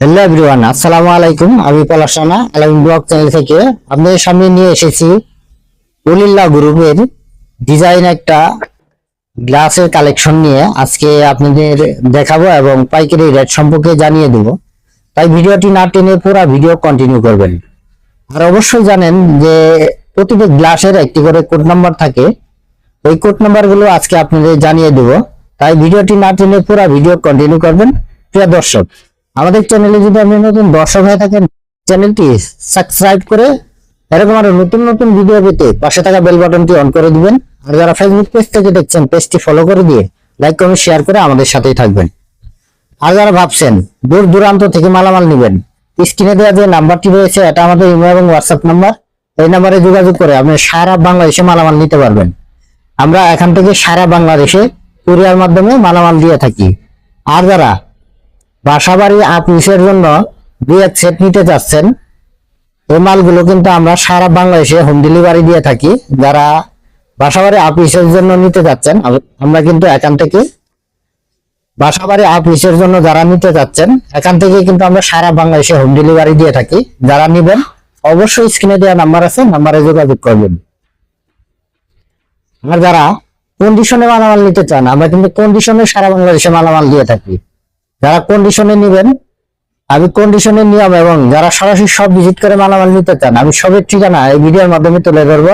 Hello everyone আসসালামু আলাইকুম। আমি পলাশ রানা আলামিন ব্লগ চ্যানেল থেকে আপনাদের সামনে নিয়ে এসেছি উলিল্লা গ্রুপের ডিজাইন একটা গ্লাসের কালেকশন নিয়ে। আজকে আপনাদের দেখাবো এবং পাইকারি রেট সম্পর্কে জানিয়ে দেব। তাই ভিডিওটি না টেনে পুরো ভিডিও কন্টিনিউ করবেন। আর অবশ্যই জানেন যে প্রতিটি গ্লাসের একটি করে কোড নাম্বার থাকে। ওই কোড নাম্বারগুলো আজকে আপনাদের জানিয়ে দেব। তাই ভিডিওটি না টেনে পুরো ভিডিও কন্টিনিউ করবেন। প্রিয় দর্শক আমাদের চ্যানেলে যদি আপনি নতুন দর্শক হয়ে থাকেন চ্যানেলটি সাবস্ক্রাইব করে এরকম আরও নতুন নতুন ভিডিও পেতে পাশে থাকা বেল বাটনটি অন করে দিবেন। আর যারা ফেসবুক পেজ থেকে দেখছেন পেজটি ফলো করে দিয়ে লাইক কমেন্ট শেয়ার করে আমাদের সাথেই থাকবেন। আর যারা ভাবছেন দূর দূরান্ত থেকে মালামাল নেবেন স্ক্রিনে দেওয়া যে নাম্বারটি রয়েছে, এটা আমাদের ইমেল এবং হোয়াটসঅ্যাপ নাম্বার এই নাম্বারে যোগাযোগ করে আপনি সারা বাংলাদেশে মালামাল নিতে পারবেন। আমরা এখান থেকে সারা বাংলাদেশে কুরিয়ার মাধ্যমে মালামাল দিয়ে থাকি। আর যারা বাসাবাড়ি আপিসের জন্য দুই এক সেট নিতে চাচ্ছেন এই মালগুলো কিন্তু আমরা সারা বাংলাদেশে হোম ডেলিভারি দিয়ে থাকি। যারা বাসাবাড়ি আপিসের জন্য নিতে চাচ্ছেন আমরা কিন্তু এখান থেকে বাসাবাড়ি আপিসের জন্য যারা নিতে চাচ্ছেন এখান থেকে কিন্তু আমরা সারা বাংলাদেশে হোম ডেলিভারি দিয়ে থাকি। যারা নিবেন, অবশ্যই স্ক্রিনে দেওয়া নাম্বার আছে নাম্বারে যোগাযোগ করবেন। আর যারা কন্ডিশনে মালামাল নিতে চান, আমরা কিন্তু কন্ডিশনে সারা বাংলাদেশে মালামাল দিয়ে থাকি। যারা কন্ডিশনে নেবেন, আমি কন্ডিশনের নিয়ম এবং যারা সরাসরি সব ভিজিট করে মালামাল নিতে চান, আমি সবের ঠিকানা এই ভিডিওর মাধ্যমে তুলে ধরবো।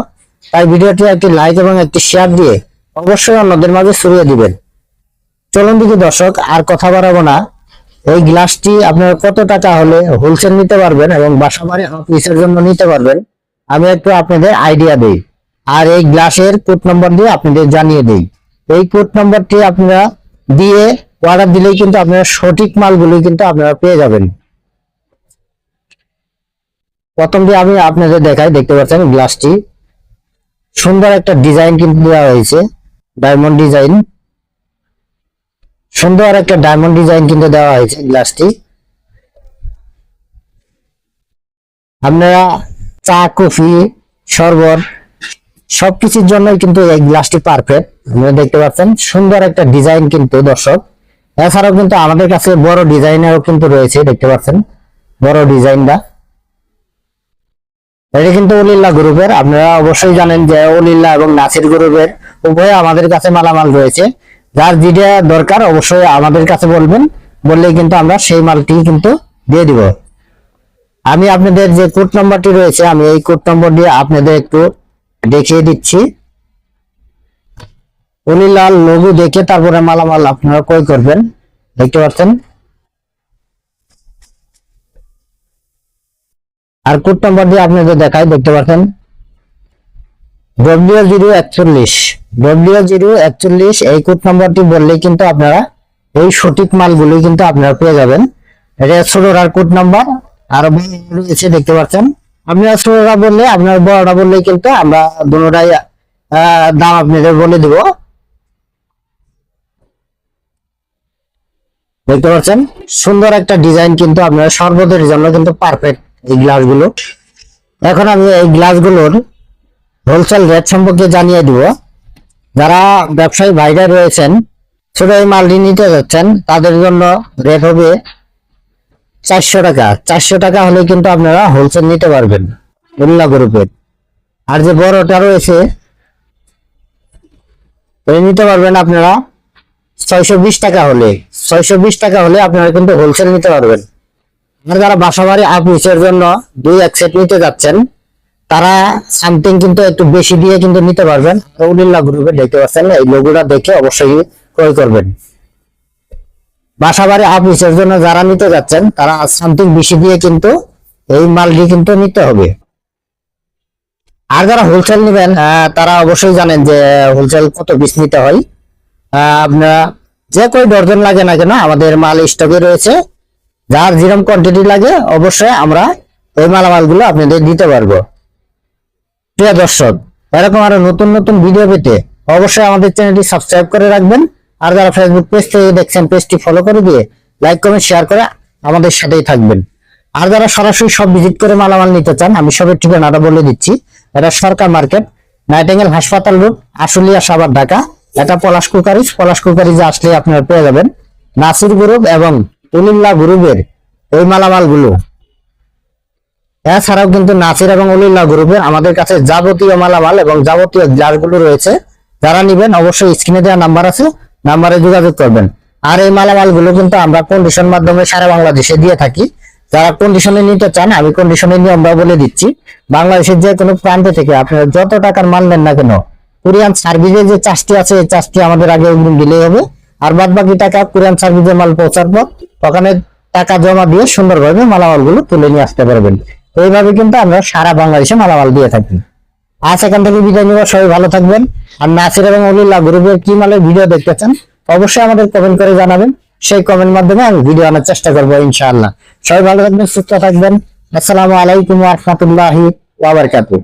তাই ভিডিওটি একটি লাইক এবং একটি শেয়ার দিয়ে অবশ্যই অন্যদের মাঝে ছড়িয়ে দিবেন। চলুন দিকে দর্শক, আর কথা বাড়াবো না। এই গ্লাসটি আপনারা কত টাকা হলে হোলসেল নিতে পারবেন এবং বাসা বাড়ি অফিসের জন্য নিতে পারবেন? আমি একটু আপনাদের আইডিয়া দেই। আর এই গ্লাসের কোড নম্বর দিয়ে আপনাদের জানিয়ে দেই। এই কোড নম্বরটি আপনারা দিয়ে অর্ডার দিলেই কিন্তু আপনারা সঠিক মালগুলো কিন্তু আপনারা পেয়ে যাবেন। প্রথম দিয়ে আমি আপনাদের দেখাই, দেখতে পাচ্ছেন গ্লাসটি সুন্দর একটা ডিজাইন কিন্তু দেওয়া হয়েছে ডায়মন্ড ডিজাইন সুন্দর একটা ডায়মন্ড ডিজাইন কিন্তু দেওয়া হয়েছে গ্লাসটি আপনারা চা, কফি, শরবত, সবকিছুর জন্যই কিন্তু এই গ্লাসটি পারফেক্ট আপনারা দেখতে পাচ্ছেন, সুন্দর একটা ডিজাইন কিন্তু দর্শক। এছাড়াও কিন্তু আমাদের কাছে বড় ডিজাইনেরও কিন্তু রয়েছে, দেখতে পাচ্ছেন। বড় ডিজাইনটা। এটা কিন্তু অলিল্লা গ্রুপের। আপনারা অবশ্যই জানেন যে অলিল্লা এবং নাসির গ্রুপের উভয় আমাদের কাছে মালামাল রয়েছে। যার যেটা দরকার অবশ্যই আমাদের কাছে বলবেন। বললেই কিন্তু আমরা সেই মালটি কিন্তু দিয়ে দিব। আমি আপনাদের যে কোড নম্বরটি রয়েছে, আমি এই কোড নম্বর দিয়ে আপনাদের একটু দেখিয়ে দিচ্ছি। অলিলাল লঘু দেখে তারপরে মালামাল আপনারা ক্রয় করবেন। দেখতে পাচ্ছেন? আর কোড নম্বর দিয়ে আপনাদের দেখায় দেখতে পাচ্ছেন? ডব্লিউ জিরো একচল্লিশ। ডব্লিউ জিরো একচল্লিশ, এই কোড নম্বরটি বললেই কিন্তু আপনারা এই সঠিক মালগুলি কিন্তু আপনারা পেয়ে যাবেন। এটা ষোলোর কোড নাম্বার। আর রয়েছে, দেখতে পাচ্ছেন? আপনারা ষোলোটা বললে, আপনার বড়টা বললেই কিন্তু আমরা দুটাই দাম আপনাদের বলে দিব। দেখতে পাচ্ছেন? সুন্দর একটা ডিজাইন কিন্তু আপনার সর্বদের জন্য কিন্তু পারফেক্ট এই গ্লাসগুলো এখন আমি এই গ্লাসগুলোর হোলসেল রেট সম্পর্কে জানিয়ে দিব। যারা ব্যবসায়ী ভাইরা রয়েছেন ছোট এই মালটি নিতে যাচ্ছেন, তাদের জন্য রেট হবে চারশো টাকা। চারশো টাকা হলে কিন্তু আপনারা হোলসেল নিতে পারবেন, উল্লা গ্রুপের আর যে বড়টা রয়েছে নিতে পারবেন আপনারা ছয়শো বিশ টাকা হলে, ছয়শো বিশ টাকা হলে আপনারা কিন্তু হোলসেল নিতে পারবেন। যারা বাসাবাড়ি আপিসের জন্য দুই এক সেট নিতে যাচ্ছেন, তারা সামথিং কিন্তু একটু বেশি দিয়ে কিন্তু নিতে পারবেন। গ্রুপে দেখতে পাচ্ছেন, এই দেখে অবশ্যই ক্রয় করবেন। বাসাবাড়ি অফিসের জন্য যারা নিতে যাচ্ছেন, তারা সামথিং বেশি দিয়ে কিন্তু এই মালটি কিন্তু নিতে হবে। আর যারা হোলসেল নেবেন তারা অবশ্যই জানেন যে হোলসেল কত পিস নিতে হয়। আপনারা যে কই ডর্জন লাগে না কেন, আমাদের মাল স্টকে রয়েছে। যার যেরকম কোয়ান্টিটি লাগে, অবশ্যই আমরা ওই মালামালগুলো আপনাদের দিতে পারব। প্রিয় দর্শক, এরকম আরও নতুন নতুন ভিডিও পেতে অবশ্যই আমাদের চ্যানেলটি সাবস্ক্রাইব করে রাখবেন। আর যারা ফেসবুক পেজ থেকে দেখছেন পেজটি ফলো করে দিয়ে লাইক কমেন্ট শেয়ার করে আমাদের সাথেই থাকবেন। আর যারা সরাসরি সব ভিজিট করে মালামাল নিতে চান, আমি সবের ঠিকানাটা বলে দিচ্ছি। এটা সরকার মার্কেট, নাইটেঙ্গেল হাসপাতাল রোড, আশুলিয়া, সাভার, ঢাকা। এটা পলাশ কুকারিজ পলাশ কুকারিজে আসলে আপনারা পেয়ে যাবেন। নাসির গ্রুপ এবং তুলিল্লা গ্রুপের এই মালামালগুলো। এছাড়াও কিন্তু নাসির এবং অলিল্লাহ গ্রুপের আমাদের কাছে যাবতীয় মালামাল এবং যাবতীয় গ্লাসগুলো রয়েছে। যারা নিবেন অবশ্যই স্ক্রিনে দেওয়া নাম্বার আছে, নাম্বারে যোগাযোগ করবেন। আর এই মালামালগুলো কিন্তু আমরা কন্ডিশন মাধ্যমে সারা বাংলাদেশে দিয়ে থাকি। যারা কন্ডিশনে নিতে চান, আমি কন্ডিশনের নিয়মটা বলে দিচ্ছি। বাংলাদেশের যে কোনো প্রান্তে থেকে আপনারা যত টাকার মাল নেন না কেন কোরিয়ান সার্ভিসের যে চার্জটি আছে, এই চার্জটি আমাদের আগে দিলেই হবে। আর বাদ বাকি টাকা কোরিয়ান সার্ভিসে মাল পৌঁছার পর ওখানে টাকা জমা দিয়ে সুন্দরভাবে মালামালগুলো তুলে নিয়ে আসতে পারবেন। এইভাবে কিন্তু আমরা সারা বাংলাদেশে মালামাল দিয়ে থাকি। আজ এখান থেকে বিদায় নিব, সবাই ভালো থাকবেন। আর নাসির এবং অলিল্লাহ গ্রুপের কি মালের ভিডিও দেখতে চান, অবশ্যই আমাদের কমেন্ট করে জানাবেন। সেই কমেন্ট মাধ্যমে আমি ভিডিও আনার চেষ্টা করব, ইনশাআল্লাহ। সবাই ভালো থাকবেন, সুস্থ থাকবেন। আসসালামু আলাইকুম রহমতুল্লাহি ওয়া বারাকাতুহু।